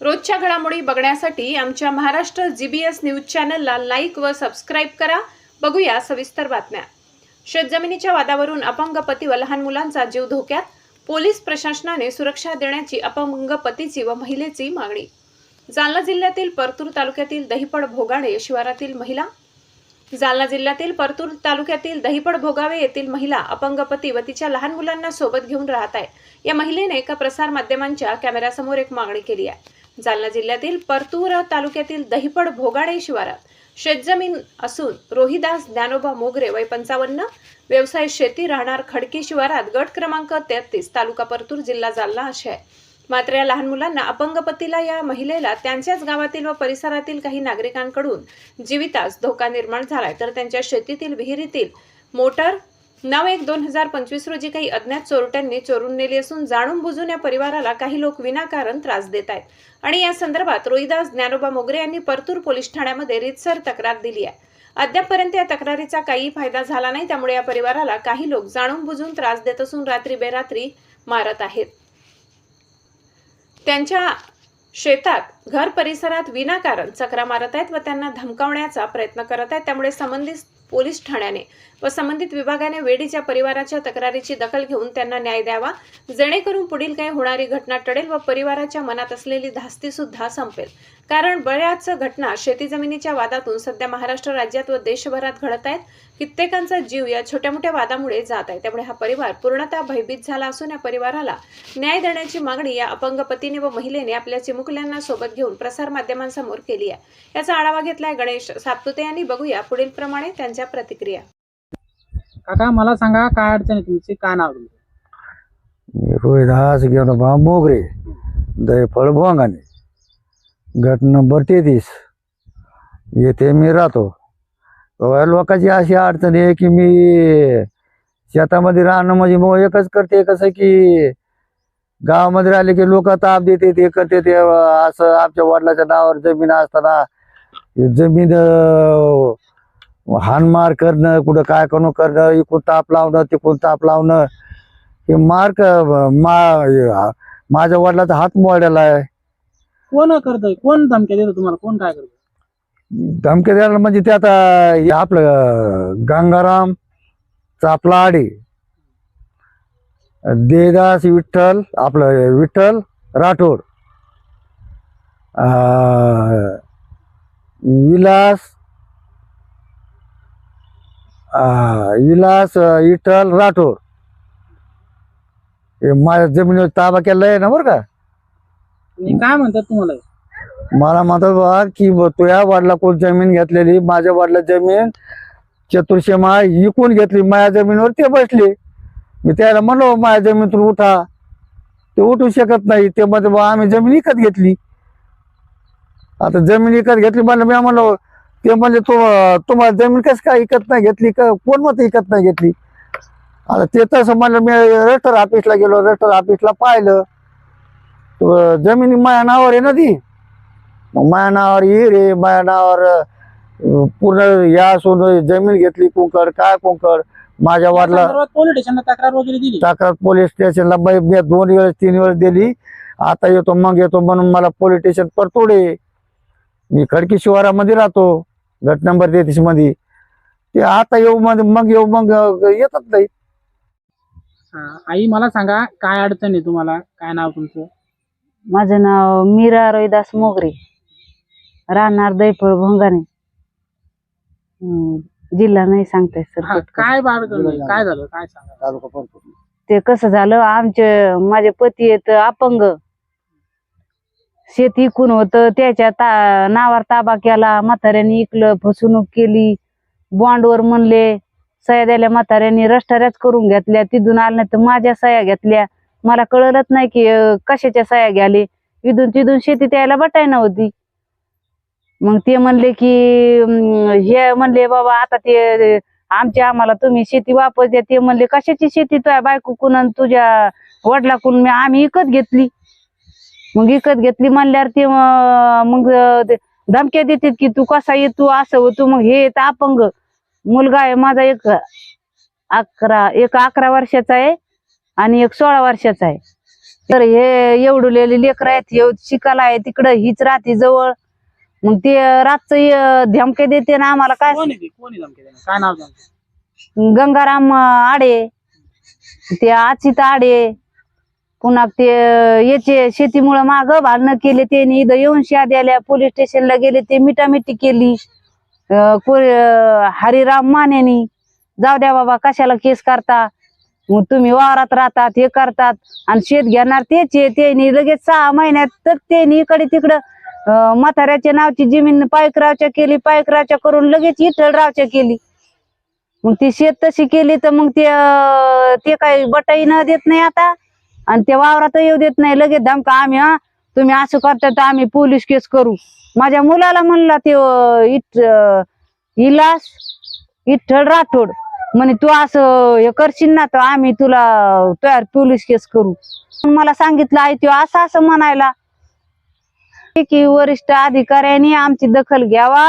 रोजच्या घडामोडी बघण्यासाठी आमच्या Maharashtra G B S news चॅनलला लाईक व सबस्क्राईब करा. बघूया सविस्तर बातम्या. शेतजमिनीच्या वादावरून अपंग पती व लहान मुलांचा जीव धोक्यात. पोलीस प्रशासनाने सुरक्षा देण्याची अपंग पतीची व महिलेची मागणी. जालना जिल्ह्यातील परतूर तालुक्यातील दहिपड भोगाडे शिवारातील महिला. जालना जिल्ह्यातील परतूर तालुक्यातील दहिपड भोगावे येथील महिला अपंग पती व तिच्या लहान मुलांना सोबत घेऊन राहत आहे. या महिलेने एका प्रसार माध्यमांच्या कॅमेऱ्यासमोर एक मागणी केली आहे. जालना जिल्ह्यातील परतूर तालुक्यातील दहिपड भोगाडे शिवारात शेतजमीन असून रोहिदास ज्ञानोबा मोगरे वय पंचावन्न व्यवसाय शेती राहणार खडकी शिवारात गट क्रमांक तेहतीस तालुका परतूर जिल्हा जालना असे आहे. मात्र या लहान मुलांना अपंगपतीला या महिलेला त्यांच्याच गावातील व परिसरातील काही नागरिकांकडून जीवितास धोका निर्माण झालाय. तर त्यांच्या शेतीतील विहिरीतील मोटर नऊ एक दोन हजार पंचवीस रोजी काही अज्ञात चोरट्यांनी चोरून नेली असून जाणून बुजून या परिवाराला काही लोक विनाकारण त्रास देत आहेत. आणि या संदर्भात रोहिदास ज्ञानोबा मोगरे यांनी परतूर पोलीस ठाण्यामध्ये रीतसर तक्रार दिली आहे. अद्यापपर्यंत या तक्रारीचा काही फायदा झाला नाही त्यामुळे या परिवाराला काही लोक जाणून बुजून त्रास देत असून रात्री बेरात्री मारत आहेत. त्यांच्या शेतात घर परिसरात विनाकारण चक्रा मारत आहेत व त्यांना धमकावण्याचा प्रयत्न करत आहेत. त्यामुळे संबंधित पोलीस ठाण्याने व संबंधित विभागाने वेडीच्या परिवाराच्या तक्रारीची दखल घेऊन त्यांना न्याय द्यावा. जेणेकरून पुढील काही होणारी घटना टळेल व परिवाराच्या मनात असलेली धास्ती सुद्धा संपेल. कारण बऱ्याच घटना शेती जमिनीच्या वादातून सध्या महाराष्ट्र राज्यात व देशभरात घडत आहेत. कित्येकांचा जीव या छोट्या मोठ्या वादामुळे जात आहे. त्यामुळे हा परिवार पूर्णतः भयभीत झाला असून या परिवाराला न्याय देण्याची मागणी या अपंग पतीने व महिलेने आपल्या चिमुकल्यांना सोबत घेऊन प्रसार माध्यमांसमोर केली आहे. याचा आढावा घेतलाय गणेश सातपुते यांनी. बघूया पुढील प्रमाणे त्यांच्या प्रतिक्रिया? काका मला सांगा काय अडचण आहे तुमची? काय नाव तुमचं? रोहिदास घेऊन मोगरे. दहीफळ भोंगाने. गट नंबर तेहतीस. येथे मी राहतो. लोकांची अशी अडचण आहे की मी शेतामध्ये राहणं म्हणजे मग एकच करते कसं की गावामध्ये राहिले की लोक ताप देते ते करते ते असं आमच्या वडिलाच्या नावावर जमीन असताना जमीन अं, हाणमार करणं कुठं काय करणं करणं इकडून ताप लावणं तिकडून ताप लावणं. हे मार्क मा माझ्या वडिलाचा हात मोडलेला आहे. कोण करतोय? कोण धमक्या देतो तुम्हाला? कोण काय करतोय? धमके द्यायला म्हणजे ते आता हे आपलं गंगाराम चापला आडे देदास विठ्ठल आपलं विठ्ठल राठोड विलास विलास विठ्ठल राठोड. हे माझ्या जमिनीवर ताबा केला आहे ना बरं का? हे काय म्हणतात तुम्हाला? मला म्हणतात बा की ब- तुझ्या वडिला कोण जमीन घेतलेली? माझ्या वडिला जमीन चतुर्शेमा विकून घेतली. माझ्या जमिनीवर ते बसले. मी त्याला म्हणलो माझ्या जमिनीतून उठा. ते उठू शकत नाही. ते म्हणते बा आम्ही जमीन विकत घेतली. आता जमीन विकत घेतली म्हणलं मी म्हणलो ते म्हणले तू तुम्हाला जमीन कस काय विकत नाही घेतली का कोण मत विकत नाही घेतली? आता ते तसं म्हणलं मी रजिस्टर ऑफिसला गेलो रजिस्टर ऑफिसला पाहिलं. तो जमीन माझ्या नावावर आहे ना ती? माझ्या नावावर हिर आहे माझ्या नावावर पूर्ण या असून जमीन घेतली कुंकड काय कुंकड? माझ्या वाटला पोलीस स्टेशनला तक्रार पोलीस स्टेशनला बाई मी दोन वेळेस तीन वेळेस दिली. आता येतो मग येतो म्हणून मला पोलीस स्टेशन परतोडे मी खडकी शिवारामध्ये राहतो. गट नंबर तेहतीसमध्ये. ते आता येऊ मध्ये मग येऊ मग येतात नाही हा, आई मला सांगा काय अडचण आहे तुम्हाला? काय नाव तुमचं? माझं नाव मीरा रोहिदास मोगरे. राहणार दैफळ भोंगाने जिल्हा नाही सांगताय हा, सर काय बा अडचण आहे? काय झालं? काय सांगा? तालुका परतूर. ते कसं झालं? आमचे माझे पती आहेत अपंग. शेती इकून होतं. त्याच्या ता नावावर ताबा केला. म्हाताऱ्याने इकलं फसवणूक केली. बॉन्डवर म्हणले सह्या द्यायला म्हाताऱ्यांनी रस्टाऱ्याच करून घेतल्या. तिथून आल्या तर माझ्या सह्या घेतल्या. मला कळलंच नाही की कशाच्या सह्या घ्याले. इथून तिथून शेती त्याला बटाय नव्हती मग ते म्हणले की हे म्हणले बाबा आता ते आमच्या आम्हाला तुम्ही शेती वापस द्या. ते म्हणले कशाची शेती? तुझ्या बायको कुणा तुझ्या वडिलाकून मी आम्ही विकत घेतली. मग विकत घेतली म्हणल्यावर ते मग धमक्या देतात की तू कसा ये तू असं हो तू मग हे येत अपंग. मुलगा आहे माझा एक अकरा एक अकरा वर्षाचा आहे आणि एक सोळा वर्षाचा आहे. तर हे एवढुलेले लेकर आहेत शिकायला आहे तिकडं हीच राहते जवळ. मग ते रातचं धमके देते ना आम्हाला काय? नाव गंगाराम आडे. ते अचित आडे. पुन्हा ते याचे शेतीमुळे माग भांडणं केले त्यांनी. इथं येऊन शाद आल्या पोलीस स्टेशनला गेले ते मिटामिटी केली. को- हरिराम मानेनी जाऊ द्या बाबा कशाला केस करता? मग तुम्ही वावरात राहतात हे करतात. आणि शेत घेणार तेच आहे. त्यांनी लगेच सहा महिन्यात तर त्यांनी इकडे तिकडं म्हाताऱ्याच्या नावची जमीन पायकरावच्या केली पायकरावच्या करून लगेच इथळरावच्या केली. मग ती शेत तशी केली तर मग ते ते काही बटाई न देत नाही आता. आणि ते वावरात येऊ देत नाही. लगेच धमका आम्ही हा तुम्ही असं करता तर आम्ही पोलीस केस करू. माझ्या मुलाला म्हणला ते इट इलास इठ्ठल राठोड. म्हणे तू असं हे करशील ना तर आम्ही तुला तयार पोलीस केस करू. मला सांगितलं आहे तो असं असं म्हणायला. की वरिष्ठ अधिकाऱ्यांनी आमची दखल घ्यावा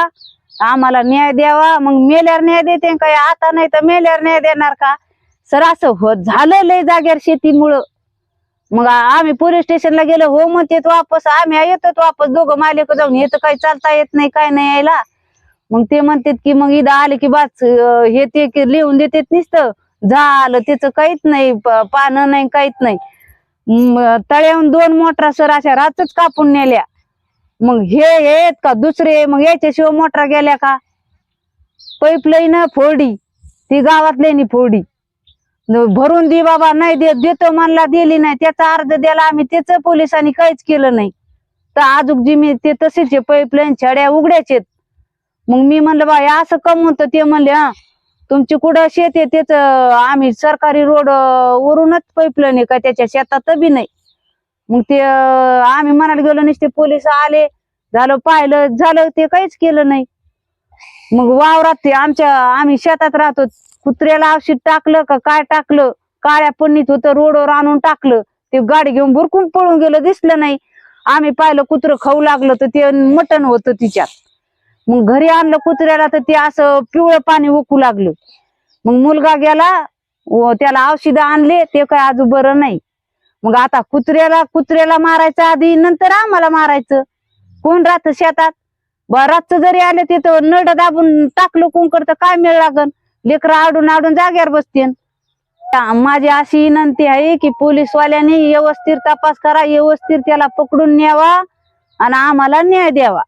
आम्हाला न्याय द्यावा. मग मेल्यावर न्याय देते काय आता नाही तर मेल्यावर न्याय देणार का? सर असं होत झालं लय जाग्यावर शेतीमुळं. मग आम्ही पोलीस स्टेशनला गेलो हो म्हणते वापस आम्ही येतो वापस दोघं मालिक जाऊन हे तर काही चालता येत नाही काय नाही यायला. मग ते म्हणतात की मग इथं आले की बाच हे ते लिहून देतात नुसतं. झालं त्याचं काहीच नाही पानं नाही काहीच नाही. तळ्याहून दोन मोटरा सर अशा रातच कापून नेल्या. मग हे आहेत का दुसरे? मग याच्याशिवाय मोटरा गेल्या का? पाईपलाईन फोडी ती गावातल्यानी फोडी. भरून दे बाबा नाही देत देतो म्हणला दिली नाही. त्याचा अर्ज द्यायला आम्ही त्याच पोलिसांनी काहीच केलं नाही. तर आजूक जिमी ते तसेच पाईपलाईन छड्या उघड्याच आहेत. मग मी म्हणलं बा असं कमवून तर ते म्हणले हा. तुमची कुठं शेत आहे त्याच आम्ही सरकारी रोड वरूनच पाईपलाईन आहे का त्याच्या शेतात बी नाही. मग ते आम्ही म्हणायला गेलो नसते पोलीस आले झालं पाहिलं झालं ते काहीच केलं नाही. मग वावरात ते आमच्या आम्ही शेतात राहतो कुत्र्याला औषध टाकलं का काय टाकलं? काळ्या पन्नीत होतं रोडवर आणून टाकलं. ते गाडी घेऊन भुरकून पळून गेलं दिसलं नाही. आम्ही पाहिलं कुत्रं खाऊ लागलं तर ते मटण होतं तिच्यात. मग घरी आणलं कुत्र्याला तर ते असं पिवळं पाणी ओकू लागलं. मग मुलगा गेला त्याला औषधं आणले ते काय अजून बरं नाही. मग आता कुत्र्याला कुत्र्याला मारायचं आधी नंतर आम्हाला मारायचं. कोण राहत शेतात? बा रातचं जरी आलं तिथं नड दाबून टाकलं कोण करतं काय मिळ लागन? लेकर आडून आडून जाग्यावर बसतील माझी अशी विनंती आहे की पोलीसवाल्यांनी व्यवस्थित तपास करा व्यवस्थित त्याला पकडून न्यावा आणि आम्हाला न्याय द्यावा.